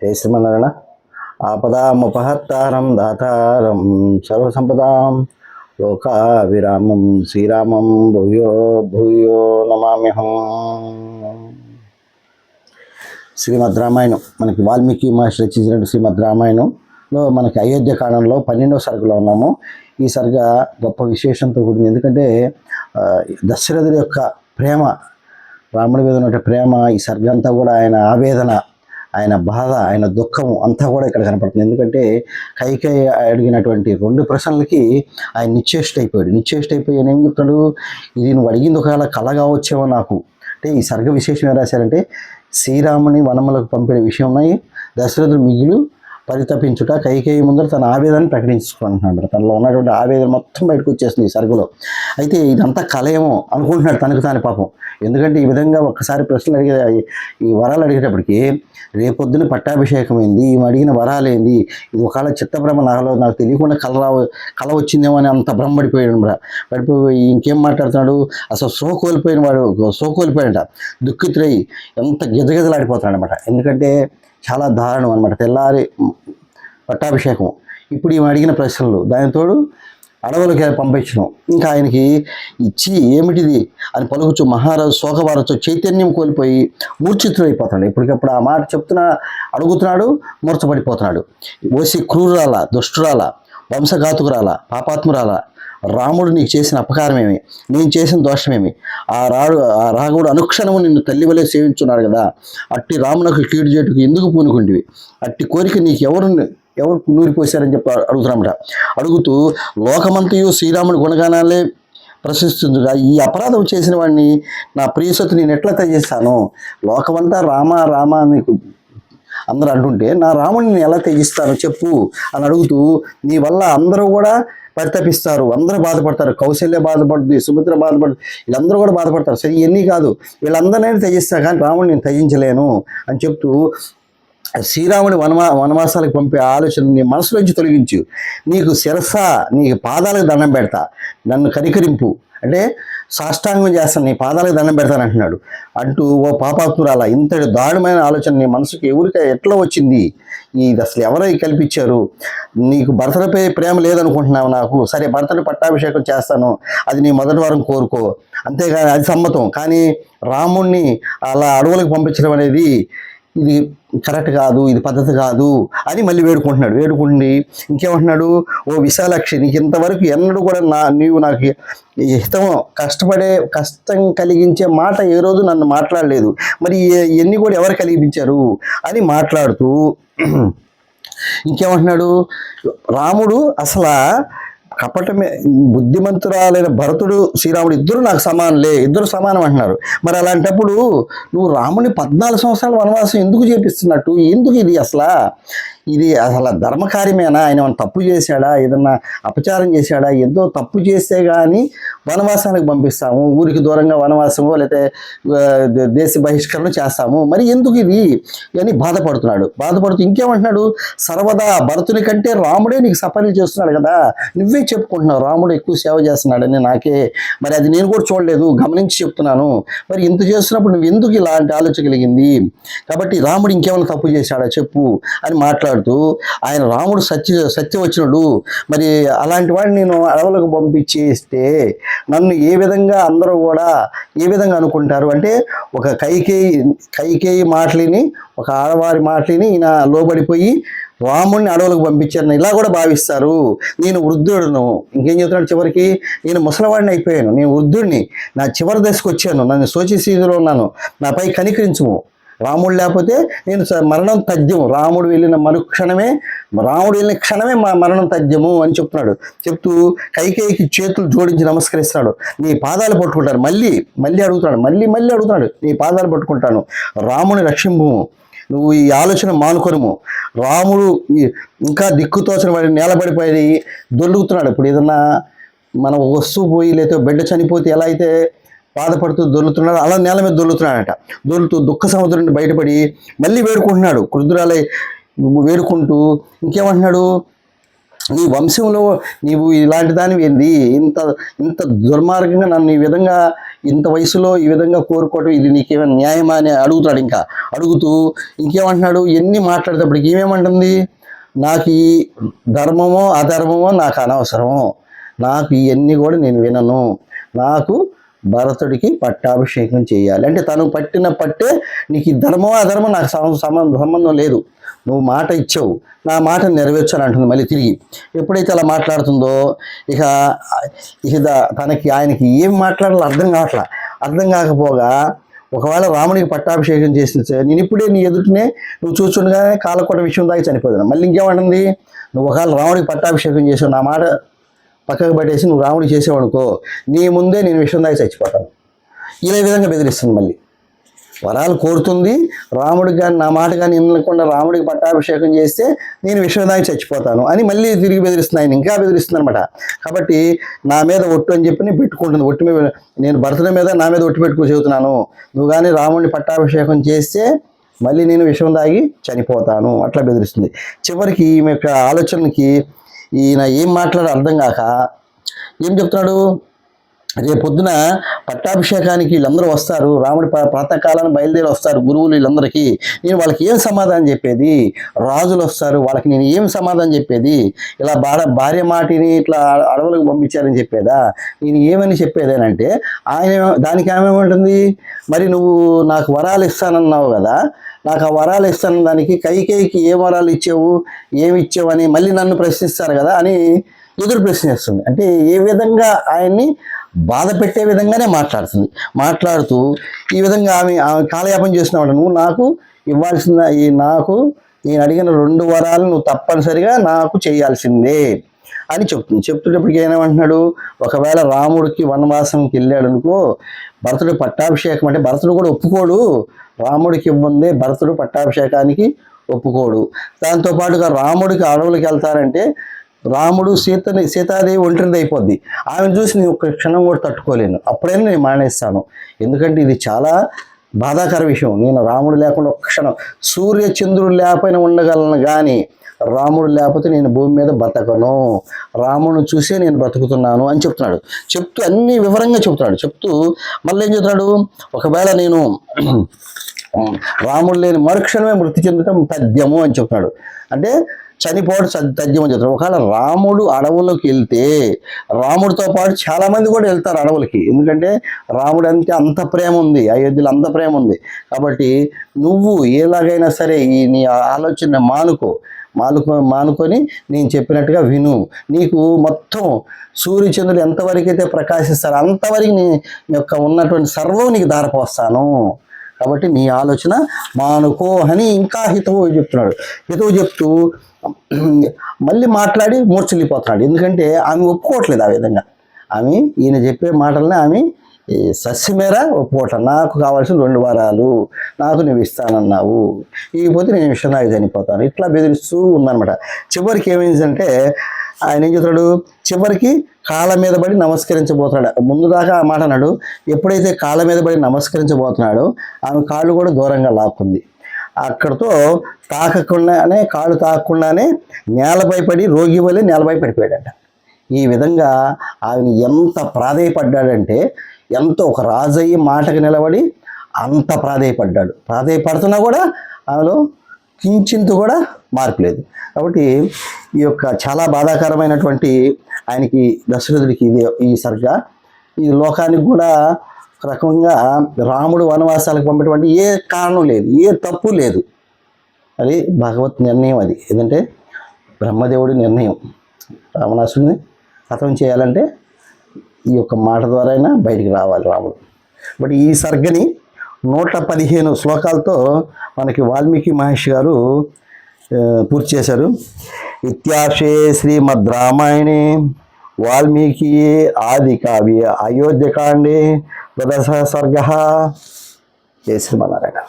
జై శ్రీమన్నారాయణ ఆపదాముపహత్తారం దాతారం సర్వసంపదాం లోకావిరామం శ్రీరామం భూయో భూయో నమామ్యహం శ్రీమద్ రామాయణం మనకి వాల్మీకి మహర్షి రచించిన శ్రీమద్ రామాయణంలో మనకి అయోధ్య కాలంలో పన్నెండవ సరుకులో ఉన్నాము. ఈ సరిగా గొప్ప విశేషంతో కూడింది. ఎందుకంటే దశరథుడి యొక్క ప్రేమ రాముడి మీద ఉన్న ప్రేమ ఈ సర్గంతా కూడా ఆయన ఆవేదన ఆయన బాధ ఆయన దుఃఖము అంతా కూడా ఇక్కడ కనపడుతుంది. ఎందుకంటే కైకై అడిగినటువంటి రెండు ప్రశ్నలకి ఆయన నిశ్చేష్ట అయిపోయాడు నిశ్చేష్ట అయిపోయి ఆయన ఏం చెప్తాడు? ఇది నువ్వు అడిగింది ఒకవేళ కళ కావచ్చేమో నాకు. అంటే ఈ సర్గ విశేషం ఏం రాశారంటే శ్రీరాముని వనములకు పంపిన విషయం ఉన్నాయి దశరథుడు మిగిలి పరితపించుట కైకేయి ముందర తన ఆవేదన ప్రకటించుకుంటున్నాడు తనలో ఉన్నటువంటి ఆవేదన మొత్తం బయటకు వచ్చేస్తుంది ఈ సరుకులో. అయితే ఇదంతా కలయమో అనుకుంటున్నాడు తనకు తాను పాపం. ఎందుకంటే ఈ విధంగా ఒక్కసారి ప్రశ్నలు అడిగే ఈ వరాలు అడిగేటప్పటికి రేపొద్దున పట్టాభిషేకం ఏంది ఈమె అడిగిన వరాలు ఏంది ఇది ఒకవేళ చిత్తభ్రమ నాలో నాకు తెలియకుండా కల కళ వచ్చిందేమో అని అంత భ్రమ పడిపోయాడు పడిపోయి ఇంకేం మాట్లాడుతున్నాడు? అసలు సో కోల్పోయిన వాడు సో కోల్పోయాడట. దుఃఖితులై ఎంత గిజగిజలాడిపోతున్నాడు అనమాట ఎందుకంటే చాలా దారుణం అనమాట తెల్లారి పట్టాభిషేకం. ఇప్పుడు ఈమె అడిగిన ప్రశ్నలు దానితోడు అడవులకి పంపించడం. ఇంకా ఆయనకి ఇచ్చి ఏమిటిది? అని పలుకుచు మహారాజు శోకవారతో చైతన్యం కోల్పోయి మూర్ఛితుడైపోతున్నాడు. ఇప్పటికప్పుడు ఆ మాట చెప్తున్నా అడుగుతున్నాడు మూర్చపడిపోతున్నాడు ఓసి క్రూరాల దుష్టురాల వంశఘాతుకురాల పాపాత్మురాల? రాముడు నీకు చేసిన అపకారమేమి? నేను చేసిన దోషమేమి? ఆ రాడు ఆ రాఘవుడు అనుక్షణము నిన్ను తల్లి వలె సేవించున్నాడు కదా? అట్టి రామునకు కీడు చేటుకు ఎందుకు పూనుకుంటివి? అట్టి కోరిక నీకు ఎవరు ఎవరు నూరిపోశారని చెప్పి అడుగుతున్నామట అడుగుతూ లోకమంతయు శ్రీరాముడి గుణగానాలే ప్రశ్నిస్తుందిగా ఈ అపరాధం చేసిన వాడిని నా ప్రియసతి నేను ఎట్లా త్యజిస్తాను లోకమంతా రామ రామ అని అందరూ అంటుంటే నా రాముడిని ఎలా త్యజిస్తాను చెప్పు అని అడుగుతూ నీ వల్ల అందరూ కూడా పరితపిస్తారు అందరూ బాధపడతారు కౌశల్య బాధపడుతుంది సుమిత్ర బాధపడుతుంది వీళ్ళందరూ కూడా బాధపడతారు. సరే ఇవన్నీ కాదు వీళ్ళందరినీ త్యజిస్తా కానీ రాముడిని నేను త్యజించలేను అని చెప్తూ శ్రీరాముని వనమా వనవాసాలకు పంపే ఆలోచన నీ మనసులోంచి తొలగించు. నీకు శిరస నీ పాదాలకు దండం పెడతా. నన్ను కనికరింపు. అంటే సాష్టాంగం చేస్తాను నీ పాదాలకు దండం పెడతాను అంటున్నాడు. అంటూ ఓ పాపాత్మురాల ఇంతటి దారుణమైన ఆలోచన నీ మనసుకి ఎవరికి ఎట్లా వచ్చింది? ఇది అసలు ఎవరై కల్పించారు? నీకు భర్తలపై ప్రేమ లేదనుకుంటున్నావు నాకు. సరే భర్తని పట్టాభిషేకం చేస్తాను. అది నీ మొదటి వారం కోరుకో. అంతేగాని అది సమ్మతం. కానీ రాముణ్ణి అలా అడవులకు పంపించడం అనేది ఇది కరెక్ట్ కాదు ఇది పద్ధతి కాదు అని మళ్ళీ వేడుకుంటున్నాడు. వేడుకుండి ఇంకేమంటున్నాడు? ఓ విశాలక్షి నీకు ఇంతవరకు ఎన్నడూ కూడా నా నీవు నాకు హితం కష్టపడే కష్టం కలిగించే మాట ఏ రోజు నన్ను మాట్లాడలేదు. మరి ఇవన్నీ కూడా ఎవరు కలిగించారు? అని మాట్లాడుతూ ఇంకేమంటున్నాడు? రాముడు అసలు కపటమే బుద్ధిమంతురాలైన భరతుడు శ్రీరాముడు ఇద్దరు నాకు సమానులే ఇద్దరు సమానం అంటున్నారు. మరి అలాంటప్పుడు నువ్వు రాముని పద్నాలుగు సంవత్సరాల వనవాసం ఎందుకు చేపిస్తున్నట్టు ఎందుకు ఇది అసలు? ఇది అసలు ధర్మకార్యమేనా? ఆయన ఏమైనా తప్పు చేశాడా? ఏదన్నా అపచారం చేశాడా? ఎంతో తప్పు చేస్తే కానీ వనవాసానికి పంపిస్తాము. ఊరికి దూరంగా వనవాసము లేకపోతే దేశ బహిష్కరణ చేస్తాము. మరి ఎందుకు ఇది? అని బాధపడుతున్నాడు. బాధపడుతూ ఇంకేమంటున్నాడు? సర్వదా భరతుని కంటే రాముడే నీకు సఫలం చేస్తున్నాడు కదా? నువ్వే చెప్పుకుంటున్నావు. రాముడు ఎక్కువ సేవ చేస్తున్నాడని నాకే. మరి అది నేను కూడా చూడలేదు. గమనించి చెప్తున్నాను. మరి ఇంత చేస్తున్నప్పుడు నువ్వు ఎందుకు ఇలాంటి ఆలోచన కలిగింది? కాబట్టి రాముడు ఇంకేమైనా తప్పు చేశాడా? చెప్పు అని మాట్లాడు. మాట్లాడుతూ ఆయన రాముడు సత్య సత్యవచనుడు మరి అలాంటి వాడిని నేను అడవులకు పంపించేస్తే నన్ను ఏ విధంగా అందరూ కూడా ఏ విధంగా అనుకుంటారు? అంటే ఒక కైకేయి కైకేయి మాటలిని ఒక ఆడవారి మాటలిని ఈయన లోబడిపోయి రాముడిని అడవులకు పంపించారని ఇలా కూడా భావిస్తారు. నేను వృద్ధుడును. ఇంకేం చెప్తున్నాడు చివరికి నేను ముసలివాడిని అయిపోయాను. నేను వృద్ధుడిని. నా చివరి దశకు వచ్చాను. నన్ను శోచి స్థితిలో ఉన్నాను. నాపై కనికరించుము. రాముడు లేకపోతే నేను స- మరణం తథ్యం రాముడు వెళ్ళిన మరుక్షణమే రాముడు వెళ్ళిన క్షణమే మా మరణం తథ్యము అని చెప్తున్నాడు. చెప్తూ కైకేయికి చేతులు జోడించి నమస్కరిస్తున్నాడు నీ పాదాలు పట్టుకుంటాను. మళ్ళీ మళ్ళీ అడుగుతున్నాడు. మళ్ళీ మళ్ళీ అడుగుతున్నాడు. నీ పాదాలు పట్టుకుంటాను. రాముని రక్షింపు. నువ్వు ఈ ఆలోచన మానుకొనుము. రాముడు ఇంకా దిక్కుతోచిన వాడి నేలబడిపోయి దొల్లుగుతున్నాడు. ఇప్పుడు ఏదన్నా మనం వస్తువు పోయి లేకపోతే బిడ్డ చనిపోతే ఎలా అయితే బాధపడుతూ దొర్లుతున్నాడు. అలా నేల మీద దొర్లుతున్నాడట. దొర్లుతూ దుఃఖ సముద్రం నుండి బయటపడి మళ్ళీ వేడుకుంటున్నాడు. కృద్రాలై వేడుకుంటూ ఇంకేమంటున్నాడు? నీ వంశంలో నీవు ఇలాంటి దానివి ఏంది? ఇంత ఇంత దుర్మార్గంగా నన్ను ఈ విధంగా ఇంత వయసులో ఈ విధంగా కోరుకోవటం ఇది నీకేమైనా న్యాయమా అని అడుగుతాడు ఇంకా. అడుగుతూ ఇంకేమంటున్నాడు? ఎన్ని మాట్లాడేటప్పటికి ఏమేమంటుంది? నాకు ఈ ధర్మమో అధర్మమో నాకు అనవసరము. నాకు ఇవన్నీ కూడా నేను వినను. నాకు భరతుడికి పట్టాభిషేకం చేయాలి. అంటే తను పట్టిన పట్టే నీకు ధర్మం అధర్మం నాకు సంబంధం సంబంధం లేదు. నువ్వు మాట ఇచ్చావు. నా మాట నెరవేర్చాను అంటుంది మళ్ళీ తిరిగి. ఎప్పుడైతే అలా మాట్లాడుతుందో ఇక ఇక తనకి ఆయనకి ఏం మాట్లాడాలో అర్థం కావట్లా. అర్థం కాకపోగా ఒకవేళ రాముడికి పట్టాభిషేకం చేసిన నేను ఇప్పుడే నీ ఎదుటినే నువ్వు చూస్తుండగానే కాలకోట విషయం దాకా చనిపోయాను. మళ్ళీ ఇంకేమంటుంది? నువ్వు ఒకవేళ రాముడికి పట్టాభిషేకం చేసావు నా మాట పక్కకు పట్టేసి నువ్వు రాముడు చేసేవాడుకో నీ ముందే నేను విషయం దాకా చచ్చిపోతాను. ఇలా విధంగా బెదిరిస్తుంది మళ్ళీ. వరాలు కోరుతుంది రాముడికి కానీ నా మాట కానీ వినకుండా రాముడికి పట్టాభిషేకం చేస్తే నేను విశ్వనాయకి చచ్చిపోతాను అని మళ్ళీ తిరిగి బెదిరిస్తుంది ఆయన ఇంకా బెదిరిస్తుంది అనమాట కాబట్టి నా మీద ఒట్టు అని చెప్పి నేను పెట్టుకుంటుంది. ఒట్టు మీద నేను భర్తల మీద నా మీద ఒట్టు పెట్టుకు చెబుతున్నాను నువ్వు కానీ రాముడిని పట్టాభిషేకం చేస్తే మళ్ళీ నేను విషం తాగి చనిపోతాను. అట్లా బెదిరిస్తుంది. చివరికి ఈమె యొక్క ఆలోచనకి ఈయన ఏం మాట్లాడో అర్థం కాక ఏం చెప్తున్నాడు? రేపు పొద్దున పట్టాభిషేకానికి వీళ్ళందరూ వస్తారు. రాముడి ప్ర- ప్రాతకాలాన్ని బయలుదేరి వస్తారు గురువులు వీళ్ళందరికీ. నేను వాళ్ళకి ఏం సమాధానం చెప్పేది? రాజులు వస్తారు. వాళ్ళకి నేను ఏం సమాధానం చెప్పేది? ఇలా భార్య భార్య మాటిని ఇట్లా అడవులకు పంపించారని చెప్పేదా? నేను ఏమని చెప్పేదేనంటే ఆయన దానికి ఆమె ఉంటుంది మరి నువ్వు నాకు వరాలు ఇస్తానన్నావు కదా నాకు ఆ వరాలు ఇస్తాను దానికి కైకేయికి ఏ వరాలు ఇచ్చావు ఏమి ఇచ్చావు అని మళ్ళీ నన్ను ప్రశ్నిస్తారు కదా అని ఎదురు ప్రశ్నిస్తుంది అంటే ఏ విధంగా ఆయన్ని బాధ పెట్టే విధంగానే మాట్లాడుతుంది. మాట్లాడుతూ ఈ విధంగా ఆమె ఆమె కాలయాపన చేసినవాడు నువ్వు నాకు ఇవ్వాల్సిన ఈ నాకు నేను అడిగిన రెండు వరాలు నువ్వు తప్పనిసరిగా నాకు చేయాల్సిందే. అని చెప్తుంది చెప్తున్నప్పటికీ ఏమంటున్నాడు ఒకవేళ రాముడికి వనవాసంకి వెళ్ళాడు అనుకో భరతుడు పట్టాభిషేకం అంటే భరతుడు కూడా ఒప్పుకోడు. రాముడికి ఇవ్వందే భరతుడు పట్టాభిషేకానికి ఒప్పుకోడు. దాంతోపాటుగా రాముడికి అడవులకు వెళ్తారంటే రాముడు సీతని సీతాదేవి ఒంటరిది అయిపోద్ది. ఆమెను చూసి నేను ఒక్క క్షణం కూడా తట్టుకోలేను. అప్పుడైనా నేను మానేస్తాను. ఎందుకంటే ఇది చాలా బాధాకర విషయం. నేను రాముడు లేకుండా ఒక క్షణం సూర్య చంద్రుడు లేకపోయినా ఉండగలను కానీ రాముడు లేకపోతే నేను భూమి మీద బతకను. రాముడు చూసే నేను బతుకుతున్నాను అని చెప్తున్నాడు. చెప్తూ అన్ని వివరంగా చెప్తున్నాడు. చెప్తూ మళ్ళీ ఏం చెప్తున్నాడు? ఒకవేళ నేను రాముడు లేని మరుక్షణమే మృతి చెందటం తథ్యము అని చెప్తున్నాడు. అంటే చనిపోవడం స- తథ్యం అని చెప్తాడు ఒకవేళ రాముడు అడవులకు వెళ్తే రాముడితో పాటు చాలామంది కూడా వెళ్తారు అడవులకి. ఎందుకంటే రాముడు అంతే అంత ప్రేమ ఉంది. అయోధ్యలో అంత ప్రేమ ఉంది. కాబట్టి నువ్వు ఎలాగైనా సరే ఈ నీ ఆలోచన మానుకో. మానుకో మానుకొని నేను చెప్పినట్టుగా విను. నీకు మొత్తం సూర్యచంద్రులు ఎంతవరకు అయితే ప్రకాశిస్తారో అంతవరకు నీ యొక్క ఉన్నటువంటి సర్వం నీకు దారపోస్తాను. కాబట్టి నీ ఆలోచన మానుకో అని ఇంకా హితవు చెప్తున్నాడు. హితవు చెప్తూ మళ్ళీ మాట్లాడి మూర్చలిపోతున్నాడు ఎందుకంటే ఆమె ఒప్పుకోవట్లేదు ఆ విధంగా. ఆమె ఈయన చెప్పే మాటల్ని ఆమె ఈ సస్యమేర పూట నాకు కావాల్సిన రెండు వారాలు నాకు నువ్వు ఇస్తానన్నావు. ఇకపోతే నేను విషయానికి చనిపోతాను. ఇట్లా బెదిరిస్తూ ఉందనమాట చివరికి ఏమైందంటే ఆయన ఏం చెప్తాడు చివరికి కాళ్ళ మీద పడి నమస్కరించబోతున్నాడు. ముందు దాకా ఆ మాట అన్నాడు. ఎప్పుడైతే కాళ్ళ మీద పడి నమస్కరించబోతున్నాడో ఆమె కాళ్ళు కూడా దూరంగా లాక్కుంది. అక్కడతో తాకకుండానే కాళ్ళు తాకకుండానే నేలపై పడి రోగి వల్లే నేలపై పడిపోయాడంట. ఈ విధంగా ఆయన ఎంత ప్రాధేయపడ్డాడంటే ఎంతో ఒక రాజయ్య మాటకు నిలబడి అంత ప్రాధేయపడ్డాడు. ప్రాధేయపడుతున్నా కూడా ఆమెలో కించింత కూడా మార్పు లేదు. కాబట్టి ఈ యొక్క చాలా బాధాకరమైనటువంటి ఆయనకి దశరథుడికి ఇది ఈ సరిగ్గా ఈ లోకానికి కూడా ఒక రకంగా రాముడు వనవాసాలకు పంపేటువంటి ఏ కారణం లేదు ఏ తప్పు లేదు. అది భగవత్ నిర్ణయం అది. ఏదంటే బ్రహ్మదేవుడి నిర్ణయం. రావణాసుని హతం చేయాలంటే ఈ యొక్క మాట ద్వారా అయినా బయటికి రావాలి రాముడు. బట్ ఈ సర్గని నూట పదిహేను శ్లోకాలతో మనకి వాల్మీకి మహర్షి గారు పూర్తి చేశారు. ఇత్యాశే శ్రీమద్ రామాయణే వాల్మీకి ఆది కావ్య అయోధ్యకాండే ప్రదర్శ సర్గ. జయ శ్రీమన్నారాయణ.